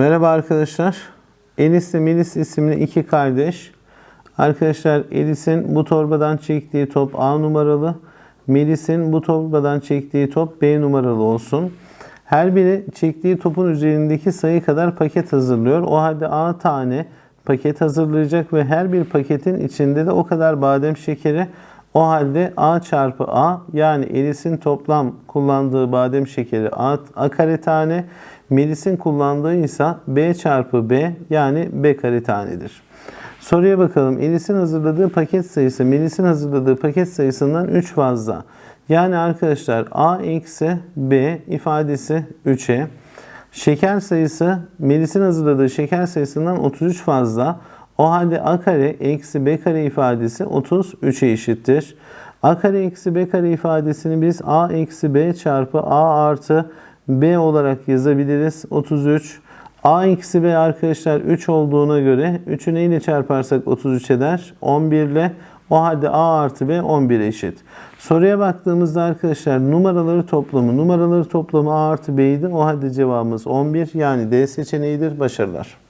Merhaba arkadaşlar. Elis ile Melis isimli iki kardeş. Arkadaşlar Elis'in bu torbadan çektiği top A numaralı. Melis'in bu torbadan çektiği top B numaralı olsun. Her biri çektiği topun üzerindeki sayı kadar paket hazırlıyor. O halde A tane paket hazırlayacak ve her bir paketin içinde de o kadar badem şekeri o halde A çarpı A yani Elis'in toplam kullandığı badem şekeri A, A kare tane, Melis'in kullandığı ise B çarpı B yani B kare tanedir. Soruya bakalım. Elis'in hazırladığı paket sayısı Melis'in hazırladığı paket sayısından 3 fazla. Yani arkadaşlar A eksi B ifadesi 3'e. Şeker sayısı Melis'in hazırladığı şeker sayısından 33 fazla. O halde a kare eksi b kare ifadesi 33'e eşittir. a kare eksi b kare ifadesini biz a eksi b çarpı a artı b olarak yazabiliriz. 33. a eksi b arkadaşlar 3 olduğuna göre 3'ü neyle çarparsak 33 eder? 11 ile. O halde a artı b 11'e eşit. Soruya baktığımızda arkadaşlar numaraları toplamı, numaraları toplamı a artı b'ydi. O halde cevabımız 11 yani D seçeneğidir. Başarılar.